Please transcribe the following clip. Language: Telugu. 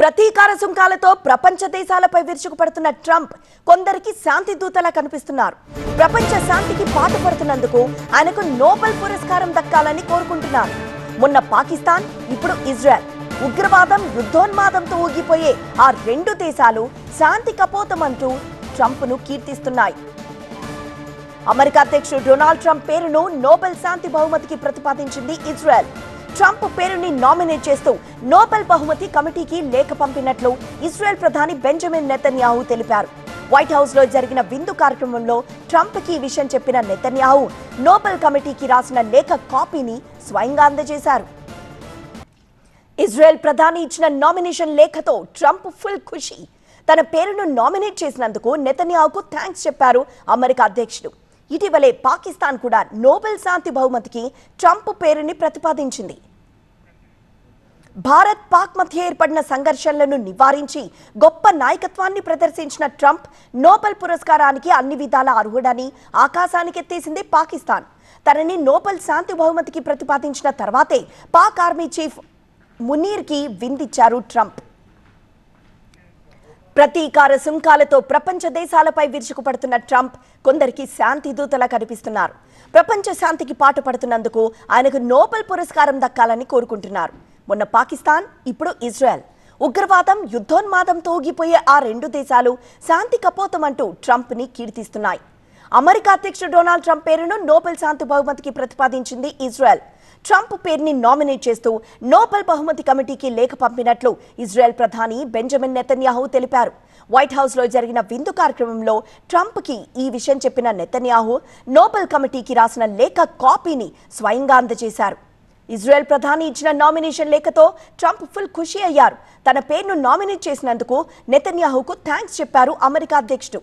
ప్రతీకార సుంకాలతో ప్రపంచ దేశాలపై విరుచుకుపడుతున్న ట్రంప్ కొందరికి శాంతి దూతలా కనిపిస్తున్నారు. ప్రపంచ శాంతికి పాటుపడుతున్నందుకు ఆయనకు నోబెల్ పురస్కారం దక్కాలని కోరుకుంటున్నారు. మొన్న పాకిస్తాన్ ఇప్పుడు ఇజ్రాయెల్. ఉగ్రవాదం యుద్ధోన్మాదంతో ఊగిపోయే ఆ రెండు దేశాలు శాంతి కపోతమంటూ ట్రంప్ను కీర్తిస్తున్నాయి. అమెరికా అధ్యక్షుడు డొనాల్డ్ ట్రంప్ పేరును నోబెల్ శాంతి బహుమతికి ప్రతిపాదించింది ఇజ్రాయెల్. ట్రంప్ పేరుని నామినేట్ చేస్తూ నోబెల్ బహుమతి కమిటీకి లేఖ పంపినట్లు ఇజ్రాయెల్ ప్రధాని బెంజమిన్ నెతన్యాహు తెలిపారు. వైట్ హౌస్లో జరిగిన విందు కార్యక్రమంలో ట్రంప్కి ఈ విషయం చెప్పిన నెతన్యాహు నోబెల్ కమిటీకి రాసిన లేఖ కాపీని స్వయంగా అందజేశారు. ఇజ్రాయెల్ ప్రధాని ఇచ్చిన నామినేషన్ లేఖతో ట్రంప్ ఫుల్ ఖుషి. తన పేరును నామినేట్ చేసినందుకు నెతన్యాహుకు థ్యాంక్స్ చెప్పారు అమెరికా అధ్యక్షుడు. ఇటీవలే పాకిస్తాన్ కూడా నోబెల్ శాంతి బహుమతికి ట్రంప్ పేరుని ప్రతిపాదించింది. భారత్ పాక్ మధ్య ఏర్పడిన సంఘర్షణలను నివారించి గొప్ప నాయకత్వాన్ని ప్రదర్శించిన ట్రంప్ నోబెల్ పురస్కారానికి అన్ని విధాల అర్హుడని ఆకాశానికెత్తేసింది పాకిస్తాన్. తనని నోబెల్ శాంతి బహుమతికి ప్రతిపాదించిన తర్వాతే పాక్ ఆర్మీ చీఫ్ మునీర్కి విందిచ్చారు ట్రంప్. ప్రతీకార సుంకాలతో ప్రపంచ దేశాలపై విరుచుకుపడుతున్న ట్రంప్ కొందరికి శాంతి దూతలా కనిపిస్తున్నారు. ప్రపంచ శాంతికి పాటుపడుతున్నందుకు ఆయనకు నోబెల్ పురస్కారం దక్కాలని కోరుకుంటున్నారు. మొన్న పాకిస్తాన్ ఇప్పుడు ఇజ్రాయెల్. ఉగ్రవాదం యుద్ధోన్మాదంతో ఊగిపోయే ఆ రెండు దేశాలు శాంతి కపోతమంటూ ట్రంప్ని కీర్తిస్తున్నాయి. అమెరికా అధ్యక్షుడు డొనాల్డ్ ట్రంప్ పేరును నోబెల్ శాంతి బహుమతికి ప్రతిపాదించింది ఇజ్రాయెల్. ట్రంప్ పేరుని నామినేట్ చేస్తూ నోబెల్ బహుమతి కమిటీకి లేఖ పంపినట్లు ఇజ్రాయెల్ ప్రధాని బెంజమిన్ నెతన్యాహు తెలిపారు. వైట్ హౌస్లో జరిగిన విందు కార్యక్రమంలో ట్రంప్కి ఈ విషయం చెప్పిన నెతన్యాహు నోబెల్ కమిటీకి రాసిన లేఖ కాపీని స్వయంగా అందజేశారు. ఇజ్రాయెల్ ప్రధాని ఇచ్చిన నామినేషన్ లేఖతో ట్రంప్ ఫుల్ ఖుషి అయ్యారు. తన పేరును నామినేట్ చేసినందుకు నెతన్యాహుకు థ్యాంక్స్ చెప్పారు అమెరికా అధ్యక్షుడు.